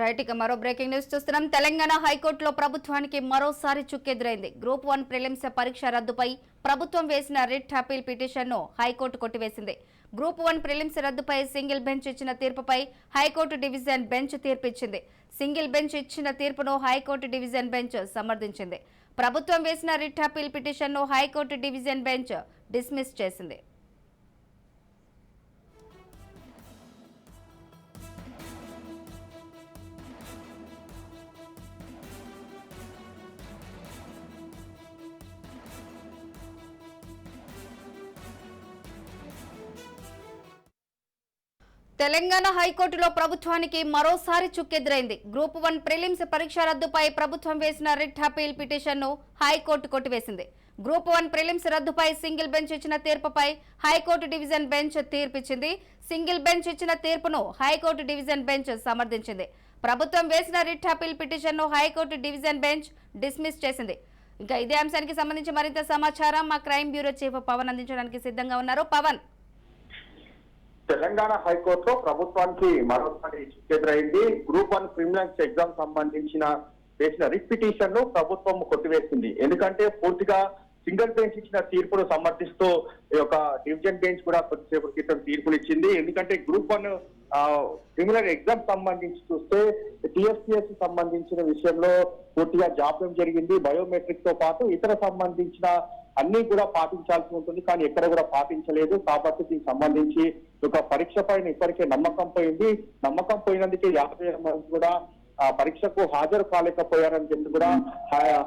Right ఇక మరో breaking news చూస్తున్నాం. తెలంగాణ హైకోర్టులో ప్రభుత్వానికి మరోసారి చుక్కెదురైంది. గ్రూప్ వన్ ప్రిలిమ్స్ పరీక్ష రద్దుపై ప్రభుత్వం వేసిన రిట్ అపీల్ పిటిషన్ను హైకోర్టు కొట్టివేసింది. గ్రూప్ వన్ ప్రిలిమ్స్ రద్దుపై సింగిల్ బెంచ్ ఇచ్చిన తీర్పుపై హైకోర్టు డివిజన్ బెంచ్ తీర్పిచ్చింది. సింగిల్ బెంచ్ ఇచ్చిన తీర్పును హైకోర్టు డివిజన్ బెంచ్ సమర్థించింది. ప్రభుత్వం వేసిన రిట్ అపీల్ పిటిషన్ను high court division bench dismiss చేసింది. తెలంగాణ హైకోర్టులో ప్రభుత్వానికి మరోసారి చుక్కెదురైంది. గ్రూప్ వన్ ప్రిలిమ్స్ పరీక్ష రద్దుపై ప్రభుత్వం వేసిన రిట్ అపీల్ పిటిషన్ను హైకోర్టు కొట్టివేసింది. గ్రూప్ వన్ ప్రిలిమ్స్ రద్దుపై సింగిల్ బెంచ్ ఇచ్చిన తీర్పుపై హైకోర్టు డివిజన్ బెంచ్ తీర్పిచ్చింది. సింగిల్ బెంచ్ ఇచ్చిన తీర్పును హైకోర్టు డివిజన్ బెంచ్ సమర్థించింది. ప్రభుత్వం వేసిన రిట్ అపీల్ పిటిషన్ను high court division bench dismiss చేసింది. ఇంకా ఇదే అంశానికి సంబంధించి మరింత సమాచారం మా క్రైమ్ బ్యూరో చీఫ్ పవన్ అందించడానికి సిద్ధంగా ఉన్నారు. పవన్. తెలంగాణ హైకోర్టులో ప్రభుత్వానికి మరోసారి ఎదురైంది. గ్రూప్ వన్ క్రిమినల్స్ ఎగ్జామ్ సంబంధించిన వేసిన రిట్ పిటిషన్ను ప్రభుత్వం కొట్టివేసింది. ఎందుకంటే పూర్తిగా సింగిల్ బెంచ్ ఇచ్చిన తీర్పును సమర్థిస్తూ ఈ యొక్క డివిజన్ బెంచ్ కూడా కొద్దిసేపు క్రితం తీర్పులు ఇచ్చింది ఎందుకంటే గ్రూప్ వన్ క్రిమినల్ ఎగ్జామ్ సంబంధించి చూస్తే టిఎస్పిఎస్ సంబంధించిన విషయంలో పూర్తిగా జాప్యం జరిగింది. బయోమెట్రిక్తో పాటు ఇతర సంబంధించిన అన్ని కూడా పాటించాల్సి ఉంటుంది. కానీ ఎక్కడ కూడా పాటించలేదు. కాబట్టి దీనికి సంబంధించి ఒక పరీక్ష పైన ఇప్పటికే నమ్మకం పోయింది. నమ్మకం పోయినందుకే యాభై మంది కూడా పరీక్షకు హాజరు కాలేకపోయారని చెప్పి కూడా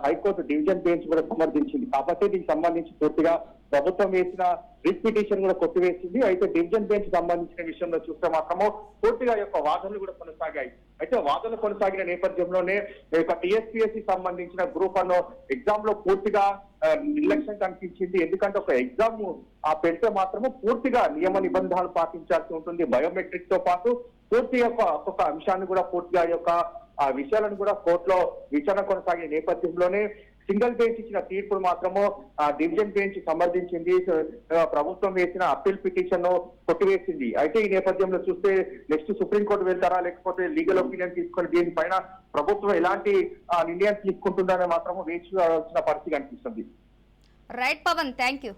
హైకోర్టు డివిజన్ బెంచ్ కూడా సమర్థించింది. కాబట్టి దీనికి సంబంధించి పూర్తిగా ప్రభుత్వం వేసిన రిట్ పిటిషన్ కూడా కొట్టివేసింది. అయితే డివిజన్ బెంచ్ సంబంధించిన విషయంలో చూస్తే మాత్రము పూర్తిగా యొక్క వాదనలు కూడా కొనసాగాయి. అయితే వాదనలు కొనసాగిన నేపథ్యంలోనే యొక్క టిఎస్పిఎస్సి సంబంధించిన గ్రూప్ అన్న ఎగ్జామ్లో పూర్తిగా నిర్లక్ష్యం కనిపించింది. ఎందుకంటే ఒక ఎగ్జామ్ ఆ పెడితే మాత్రము పూర్తిగా నియమ నిబంధనలు పాటించాల్సి ఉంటుంది. బయోమెట్రిక్తో పాటు పూర్తి యొక్క ఒక్కొక్క అంశాన్ని కూడా పూర్తిగా యొక్క ఆ విషయాలను కూడా కోర్టులో విచారణ కొనసాగే నేపథ్యంలోనే సింగిల్ బెంచ్ ఇచ్చిన తీర్పును మాత్రము ఆ డివిజన్ బెంచ్ సమర్థించింది. ప్రభుత్వం వేసిన అప్పీల్ పిటిషన్ను కొట్టివేసింది. అయితే ఈ నేపథ్యంలో చూస్తే నెక్స్ట్ సుప్రీంకోర్టు వెళ్తారా? లేకపోతే లీగల్ ఒపీనియన్ తీసుకొని దీనిపైన ప్రభుత్వం ఎలాంటి నిర్ణయం తీసుకుంటుందనే మాత్రము వేచి చూడాల్సిన పరిస్థితి కనిపిస్తుంది. Right Pawan thank you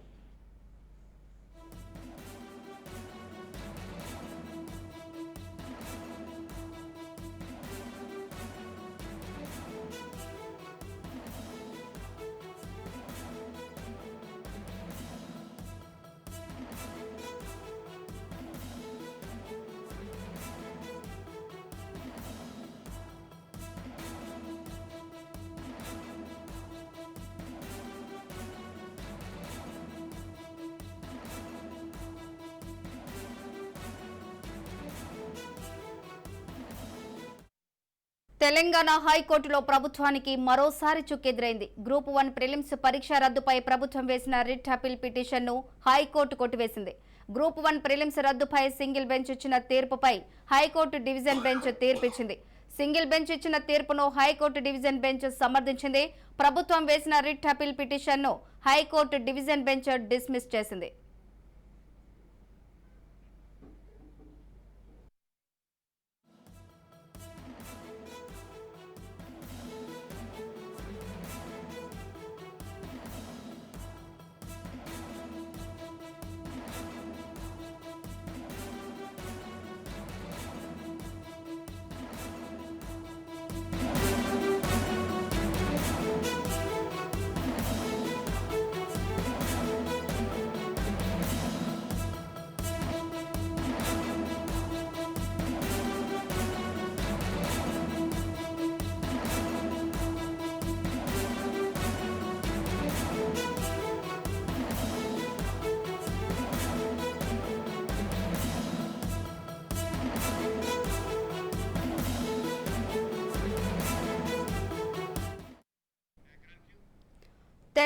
Telangana హైకోర్టులో ప్రభుత్వానికి మరోసారి చుక్కెదురైంది. గ్రూప్ వన్ ప్రిలిమ్స్ పరీక్ష రద్దుపై ప్రభుత్వం వేసిన రిట్ అపీల్ పిటిషన్ను హైకోర్టు కొట్టివేసింది. గ్రూప్ వన్ ప్రిలిమ్స్ రద్దుపై సింగిల్ బెంచ్ ఇచ్చిన తీర్పుపై హైకోర్టు డివిజన్ బెంచ్ తీర్పిచ్చింది. సింగిల్ బెంచ్ ఇచ్చిన తీర్పును హైకోర్టు డివిజన్ బెంచ్ సమర్థించింది. ప్రభుత్వం వేసిన రిట్ అపీల్ పిటిషన్ను high court division bench dismiss చేసింది.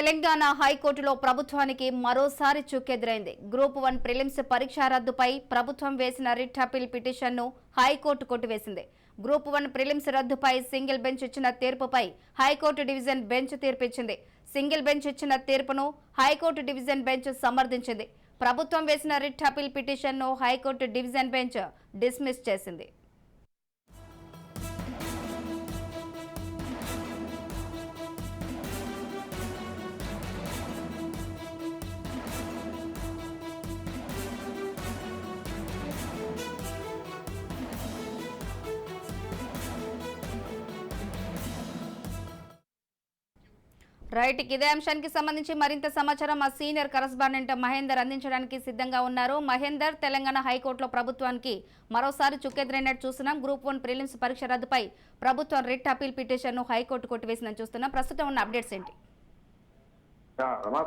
తెలంగాణ హైకోర్టులో ప్రభుత్వానికి మరోసారి చుక్కెదురైంది. గ్రూప్ వన్ ప్రిలిమ్స్ పరీక్ష రద్దుపై ప్రభుత్వం వేసిన రిట్ అపీల్ పిటిషన్ను హైకోర్టు కొట్టివేసింది. గ్రూప్ వన్ ప్రిలిమ్స్ రద్దుపై సింగిల్ బెంచ్ ఇచ్చిన తీర్పుపై హైకోర్టు డివిజన్ బెంచ్ తీర్పిచ్చింది. సింగిల్ బెంచ్ ఇచ్చిన తీర్పును హైకోర్టు డివిజన్ బెంచ్ సమర్థించింది. ప్రభుత్వం వేసిన రిట్ అపీల్ పిటిషన్ను high court division bench dismiss చేసింది. రైట్ ఇదే అంశానికి సంబంధించి మరింత సమాచారం మా సీనియర్ కరస్పాండెంట్ మహేందర్ అందించడానికి సిద్ధంగా ఉన్నారు. మహేందర్ తెలంగాణ హైకోర్టులో ప్రభుత్వానికి మరోసారి చుక్కెదురైనట్టు చూస్తున్నాం. గ్రూప్ వన్ ప్రిలిమ్స్ పరీక్ష రద్దుపై ప్రభుత్వం రిట్ అపీల్ పిటిషన్ను హైకోర్టు కొట్టివేసిందని చూస్తున్నాం. ప్రస్తుతం ఉన్న అప్డేట్స్ ఏంటి?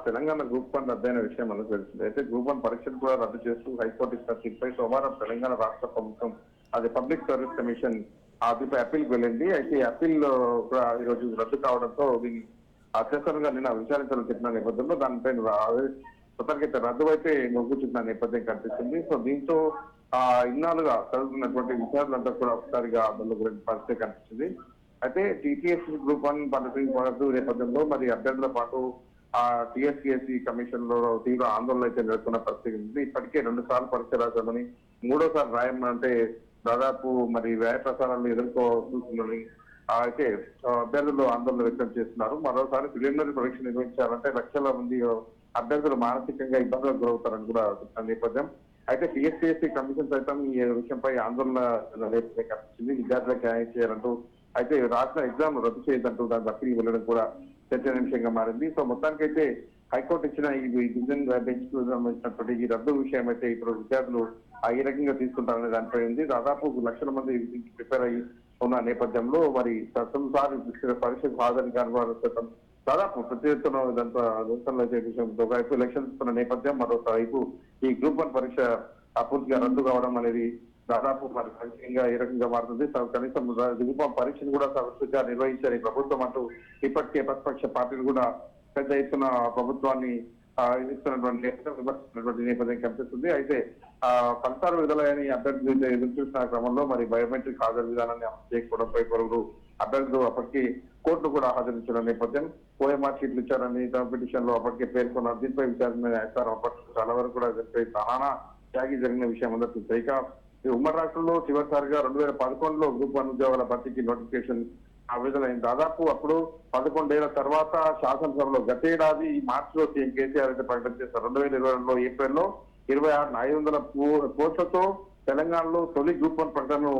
తెలంగాణ గ్రూప్ వన్ రద్దయిన విషయం మనకు తెలిసింది. అయితే గ్రూప్ వన్ పరీక్షలు కూడా రద్దు చేస్తూ హైకోర్టు ఇచ్చిన తీర్పుపై సోమవారం తెలంగాణ రాష్ట్ర ప్రభుత్వం అది పబ్లిక్ సర్వీస్ కమిషన్ ఆ అప్పీల్ వెళ్ళింది. అయితే ఈ అప్పీల్ కూడా ఈరోజు రద్దు కావడంతో దీన్ని అత్యవసరంగా నిన్న విచారించాలని చెప్పిన నేపథ్యంలో దానిపై మొత్తానికైతే రద్దు అయితే మొగ్గు నేపథ్యం కనిపిస్తుంది. సో దీంతో ఆ ఇన్నాళ్ళుగా చదువుతున్నటువంటి విద్యార్థులంతా కూడా ఒకసారిగా అందులో గురించి పరిస్థితి కనిపిస్తుంది. అయితే టీటీఎస్ గ్రూప్ వన్ పద్ధతి పడుతూ నేపథ్యంలో మరి అభ్యర్థుల పాటు ఆ టీఎస్సీఎస్సీ కమిషన్లో తీవ్ర ఆందోళన అయితే నెలకొన్న పరిస్థితి ఉంది. ఇప్పటికే రెండు సార్లు పరీక్ష రాశామని మూడోసారి రాయమంటే దాదాపు మరి వ్యయ ప్రసారాలు ఎదుర్కోవాల్సి అయితే అభ్యర్థులు ఆందోళన వ్యక్తం చేస్తున్నారు. మరోసారి ప్రిలిమినరీ పరీక్ష నిర్వహించాలంటే లక్షల మంది అభ్యర్థులు మానసికంగా ఇబ్బందులకు గురవుతారని కూడా చెప్తున్న నేపథ్యం. అయితే టీఎస్పీఎస్సీ కమిషన్ సైతం ఈ విషయంపై ఆందోళన నేపథ్యం కనిపించింది విద్యార్థులకు న్యాయం చేయాలంటూ అయితే రాష్ట్ర ఎగ్జామ్ రద్దు చేయదంటూ దాని అప్పీల్ వెళ్ళడం కూడా చర్చనీయాంశంగా మారింది. సో మొత్తానికైతే హైకోర్టు ఇచ్చిన ఈ డివిజన్ బెంచ్కు సంబంధించినటువంటి ఈ రద్దు విషయం అయితే ఇప్పుడు విద్యార్థులు ఏ రకంగా తీసుకుంటారనే దానిపై ఉంది. దాదాపు లక్షల మంది ప్రిపేర్ అయ్యి ఉన్న నేపథ్యంలో మరి ప్రతిసారి పరీక్షకు హాజరు కాని వారు దాదాపు ప్రతి ఎత్తున ఇదంతా నిరసనలు అయితే ఒకవైపు ఎలక్షన్స్ ఉన్న నేపథ్యం మరోవైపు ఈ గ్రూప్ వన్ పరీక్ష పూర్తిగా రద్దు కావడం అనేది దాదాపు మరి పరిచయంగా ఏ రకంగా మారుతుంది. కనీసం కనీసం వన్ పరీక్షను కూడా సరస్సుగా నిర్వహించారు ఈ ప్రభుత్వం అంటూ ఇప్పటికే ప్రతిపక్ష పార్టీలు కూడా పెద్ద ఎత్తున ప్రభుత్వాన్ని ఇస్తున్నటువంటి నేపథ్యం విమర్శిస్తున్నటువంటి నేపథ్యం కనిపిస్తుంది. అయితే ఆ ఫలితాలు విడుదలైన అభ్యర్థులు ఎదురు చూసిన క్రమంలో మరి బయోమెట్రిక్ హాజరు విధానాన్ని అమలు చేయకపోవడంపై పలువురు అభ్యర్థులు అప్పటికి కోర్టు కూడా హాజరించిన నేపథ్యం ఓఎంఆర్ షీట్లు ఇచ్చారని పిటిషన్లో అప్పటికే పేర్కొన్న దీనిపై విచారణ న్యాయస్థానం అప్పటికి చాలా వరకు కూడా దీనిపై చాలా త్యాగి జరిగిన విషయం అందరికీ ఇక ఈ ఉమ్మడి రాష్ట్రంలో చివరిసారిగా రెండు వేల పదకొండులో గ్రూప్ వన్ ఉద్యోగాల భర్తీకి నోటిఫికేషన్ విడుదలైంది దాదాపు అప్పుడు పదకొండేళ్ళ తర్వాత శాసనసభలో గతేడాది ఈ మార్చిలో సీఎం కేసీఆర్ అయితే ప్రకటన చేశారు. రెండు వేల ఇరవై రెండులో ఏప్రిల్లో ఇరవై ఆరు ఐదు వందల కోట్లతో తెలంగాణలో తొలి గ్రూప్ వన్ ప్రకటనను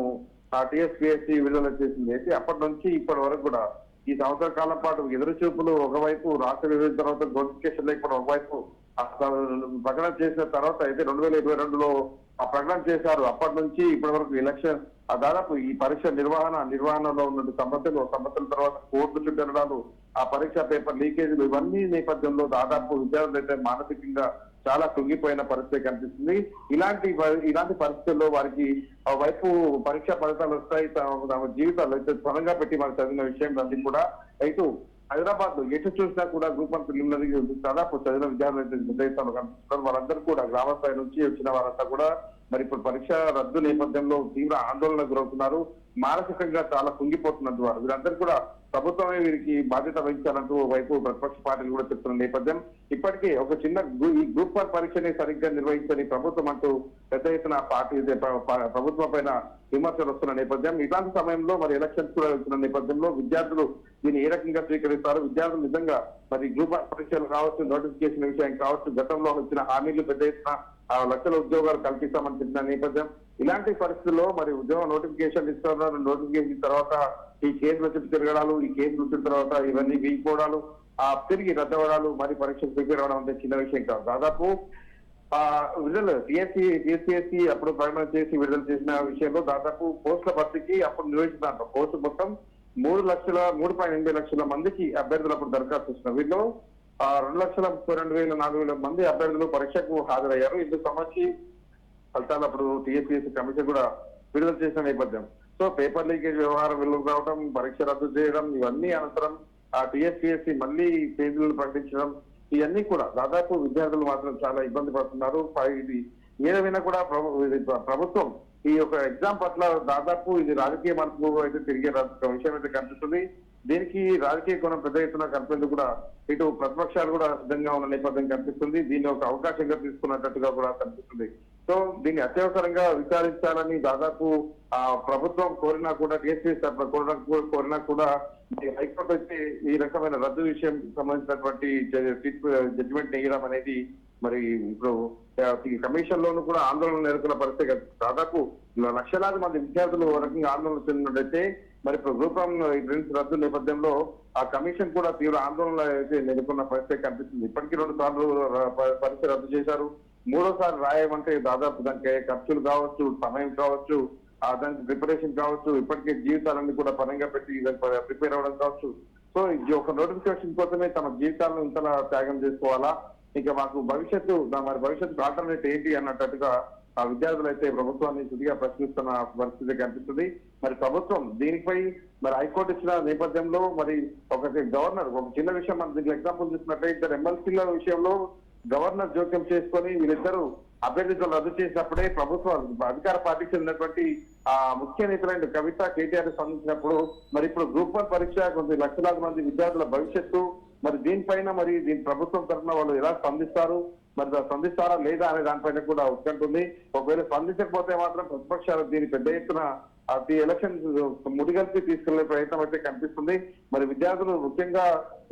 టీఎస్పీఎస్సీ విడుదల చేసింది. అయితే అప్పటి నుంచి ఇప్పటి వరకు కూడా ఈ సంవత్సర కాలం పాటు ఎదురు చూపులు ఒకవైపు రాష్ట్ర విభజన తర్వాత నోటిఫికేషన్ లేకపోవడం ఒకవైపు ప్రకటన చేసిన తర్వాత అయితే రెండు వేల ఇరవై రెండులో ఆ ప్రకటన చేశారు. అప్పటి నుంచి ఇప్పటి వరకు ఎలక్షన్ ఆ దాదాపు ఈ పరీక్ష నిర్వహణ నిర్వహణలో ఉన్న సమస్యలు సమస్యల తర్వాత కోర్టు చుట్టడాలు ఆ పరీక్ష పేపర్ లీకేజీలు ఇవన్నీ నేపథ్యంలో దాదాపు విద్యార్థులు అయితే మానసికంగా చాలా కృంగిపోయిన పరిస్థితి కనిపిస్తుంది. ఇలాంటి ఇలాంటి పరిస్థితుల్లో వారికి వైపు పరీక్ష ఫలితాలు వస్తాయి. తమ తమ జీవితాలు అయితే త్వరగా పెట్టి వారు చదివిన విషయం అన్ని కూడా. అయితే హైదరాబాద్లో ఎటు చూసినా కూడా గ్రూప్ వన్ ప్రిలిమినరీ దాదాపు చదివిన విద్యార్థులు అయితే నిర్దేశంలో కనిపిస్తున్నారు వారందరూ కూడా గ్రామ స్థాయి నుంచి వచ్చిన వారంతా కూడా మరి ఇప్పుడు పరీక్ష రద్దు నేపథ్యంలో తీవ్ర ఆందోళన గురవుతున్నారు. మానసికంగా చాలా కుంగిపోతున్నట్టు వారు. వీరందరూ కూడా ప్రభుత్వమే వీరికి బాధ్యత వహించాలంటూ వైపు ప్రతిపక్ష పార్టీలు కూడా చెప్తున్న నేపథ్యం. ఇప్పటికే ఒక చిన్న గ్రూ- ఈ గ్రూప్ వన్ పరీక్షని సరిగ్గా నిర్వహించని ప్రభుత్వం అంటూ పెద్ద ఎత్తున పార్టీ ప్రభుత్వం పైన విమర్శలు వస్తున్న నేపథ్యం. ఇలాంటి సమయంలో మరి ఎలక్షన్స్ కూడా వెళ్తున్న నేపథ్యంలో విద్యార్థులు దీన్ని ఏ రకంగా స్వీకరిస్తారు? విద్యార్థులు నిజంగా మరి గ్రూప్ వన్ పరీక్షలు కావచ్చు నోటిఫికేషన్ విషయం కావచ్చు గతంలో వచ్చిన హామీలు పెద్ద ఎత్తున లక్షల ఉద్యోగాలు కల్పిస్తామని చెప్పిన నేపథ్యం. ఇలాంటి పరిస్థితుల్లో మరి ఉద్యోగ నోటిఫికేషన్ ఇస్తున్నారు నోటిఫికేషన్ తర్వాత ఈ కేసుల చుట్టూ తిరగడాలు ఈ కేసులు వచ్చిన తర్వాత ఇవన్నీ వీగిపోవడాలు ఆ తిరిగి రద్దవడాలు మరి పరీక్షలు ప్రిపేర్ అవడం అంటే చిన్న విషయం కాదు. దాదాపు ఆ విడుదల టీఎస్సీ టీఎస్సీఎస్సీ అప్పుడు ప్రకటన చేసి విడుదల చేసిన విషయంలో దాదాపు పోస్టుల భర్తీకి అప్పుడు నిర్వహించిన పోస్టు మొత్తం మూడు లక్షల మూడు పాయింట్ ఎనిమిది లక్షల మందికి అభ్యర్థులు అప్పుడు దరఖాస్తు ఇస్తున్నారు వీళ్ళు రెండు లక్షల ముప్పై రెండు వేల నాలుగు వేల మంది అభ్యర్థులు పరీక్షకు హాజరయ్యారు. ఇందుకు సంబంధించి ఫలితాలు అప్పుడు టీఎస్పీఎస్సీ కమిషన్ కూడా విడుదల చేసిన నేపథ్యం. సో పేపర్ లీకేజ్ వ్యవహారం వెలుగు రావడం పరీక్ష రద్దు చేయడం ఇవన్నీ అనంతరం ఆ టీఎస్పీఎస్సీ మళ్ళీ పేజీలను ప్రకటించడం ఇవన్నీ కూడా దాదాపు విద్యార్థులు మాత్రం చాలా ఇబ్బంది పడుతున్నారు. ఇది ఏదైనా కూడా ప్రభుత్వం ఈ యొక్క ఎగ్జామ్ పట్ల దాదాపు ఇది రాజకీయ మనసు అయితే తిరిగే విషయం అయితే కనిపిస్తుంది. దీనికి రాజకీయ కోణం పెద్ద ఎత్తున కనిపేందుకు కూడా. ఇటు ప్రతిపక్షాలు కూడా సిద్ధంగా ఉన్న నేపథ్యం కనిపిస్తుంది. దీన్ని ఒక అవకాశంగా తీసుకున్నట్టుగా కూడా కనిపిస్తుంది. సో దీన్ని అత్యవసరంగా విచారించాలని దాదాపు ఆ ప్రభుత్వం కోరినా కూడా టీఎస్పీ తరఫున కోరినా కోరినా కూడా హైకోర్టు అయితే ఈ రకమైన రద్దు విషయం సంబంధించినటువంటి జడ్జిమెంట్ వేయడం అనేది మరి ఇప్పుడు ఈ కమిషన్ లోను కూడా ఆందోళన నెలకొన్న పరిస్థితి దాదాపు లక్షలాది మంది విద్యార్థులు రకంగా ఆందోళన చెందినట్టయితే మరి ఇప్పుడు గ్రూప్ వన్ రద్దు నేపథ్యంలో ఆ కమిషన్ కూడా తీవ్ర ఆందోళన అయితే నెలకొన్న పరిస్థితి కనిపిస్తుంది. ఇప్పటికీ రెండు సార్లు పరిస్థితి పరీక్ష రద్దు చేశారు. మూడోసారి రాయమంటే దాదాపు దానికి ఖర్చులు కావచ్చు సమయం కావచ్చు ఆ దానికి ప్రిపరేషన్ కావచ్చు ఇప్పటికే జీవితాలన్నీ కూడా పరంగా పెట్టి ప్రిపేర్ అవ్వడం కావచ్చు. సో ఇది ఒక నోటిఫికేషన్ కోసమే తమ జీవితాలను ఇంతలా త్యాగం చేసుకోవాలా? ఇక మాకు భవిష్యత్తు మరి భవిష్యత్తు ఆల్టర్నేట్ ఏంటి అన్నట్టుగా ఆ విద్యార్థులు అయితే ప్రభుత్వాన్ని శుద్ధిగా ప్రశ్నిస్తున్న పరిస్థితి కనిపిస్తుంది. మరి ప్రభుత్వం దీనిపై మరి హైకోర్టు ఇచ్చిన నేపథ్యంలో మరి ఒక గవర్నర్ ఒక చిన్న విషయం మనం దీనికి ఎగ్జాంపుల్ చూసినట్లయితే ఇద్దరు ఎమ్మెల్సీల విషయంలో గవర్నర్ జోక్యం చేసుకొని వీరిద్దరూ అభ్యర్థితులు రద్దు చేసినప్పుడే ప్రభుత్వం అధికార పార్టీకి చెందినటువంటి ఆ ముఖ్య నేతలైన కవిత కేటీఆర్ స్పందించినప్పుడు మరి ఇప్పుడు గ్రూప్ వన్ పరీక్ష కొంత లక్షలాది మంది విద్యార్థుల భవిష్యత్తు మరి దీనిపైన మరి దీని ప్రభుత్వం తరఫున వాళ్ళు ఎలా స్పందిస్తారు మరి స్పందిస్తారా లేదా అనే దానిపైన కూడా ఉత్కంఠ ఒకవేళ స్పందించకపోతే మాత్రం ప్రతిపక్షాలు దీని పెద్ద ఎత్తున అది ఎలక్షన్ ముడిగలిపి తీసుకెళ్ళే ప్రయత్నం అయితే కనిపిస్తుంది. మరి విద్యార్థులు ముఖ్యంగా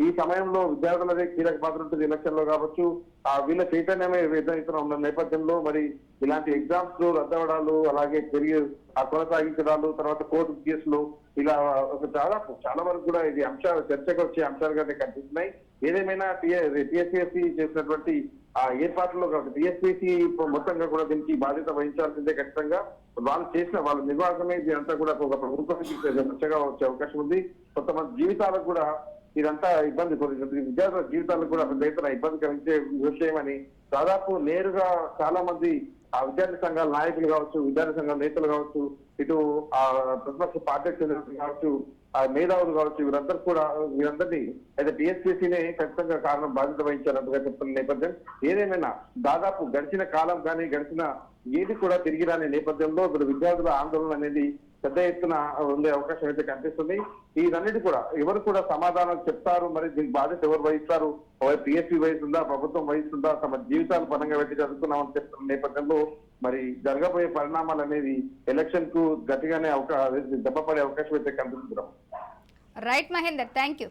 ఈ సమయంలో విద్యార్థులదే కీలక పాత్ర ఉంటుంది ఎలక్షన్లో కావచ్చు. ఆ వీళ్ళ చైతన్యమే పెద్ద ఉన్న నేపథ్యంలో మరి ఇలాంటి ఎగ్జామ్స్ రద్దవడాలు అలాగే కెరియర్ ఆ కొనసాగించడాలు తర్వాత కోర్టు కేసులు ఇలా ఒక దాదాపు చాలా వరకు కూడా ఇది అంశాలు చర్చకు వచ్చే అంశాలుగానే కనిపిస్తున్నాయి. ఏదేమైనా టిఎస్పిఎస్సి చేసినటువంటి ఆ ఏర్పాట్లలో టిఎస్పిసి మొత్తంగా కూడా దీనికి బాధ్యత వహించాల్సిందే ఖచ్చితంగా. వాళ్ళు చేసిన వాళ్ళ నిర్వాహకమే ఇదంతా కూడా ఒక ప్రభుత్వానికి చర్చగా వచ్చే అవకాశం ఉంది. కొంతమంది జీవితాలకు కూడా ఇదంతా ఇబ్బంది కొద్ది- విద్యార్థుల జీవితాలకు కూడా పెద్ద ఇబ్బంది కలిగించే విషయమని దాదాపు నేరుగా చాలా మంది ఆ విద్యార్థి సంఘాల నాయకులు కావచ్చు విద్యార్థి సంఘాల నేతలు కావచ్చు ఇటు ఆ ప్రతిపక్ష పార్టీకి చెందిన కావచ్చు ఆ మేధావులు కావచ్చు వీరందరూ కూడా వీరందరినీ అయితే టీఎస్పీసీనే ఖచ్చితంగా కారణం బాధ్యత వహించారంటగా చెప్తున్న నేపథ్యం. ఏదేమైనా దాదాపు గడిచిన కాలం కానీ గడిచిన ఏది కూడా తిరిగి రాని నేపథ్యంలో ఇప్పుడు విద్యార్థుల ఆందోళన అనేది పెద్ద ఎత్తున ఉండే అవకాశం అయితే కనిపిస్తుంది. ఇదన్నిటి కూడా ఎవరు కూడా సమాధానం చెప్తారు మరి దీనికి బాధ్యత ఎవరు వహిస్తారు? పిఎస్పీ వహిస్తుందా ప్రభుత్వం వహిస్తుందా తమ జీవితాలు పరంగా పెట్టి చదువుతున్నామని చెప్తున్న నేపథ్యంలో మరి జరగబోయే పరిణామాలు అనేది ఎలక్షన్కు గట్టిగానే అవకాశం దెబ్బపడే అవకాశం అయితే కనిపిస్తున్నాం రైట్ మహేందర్ థ్యాంక్ యూ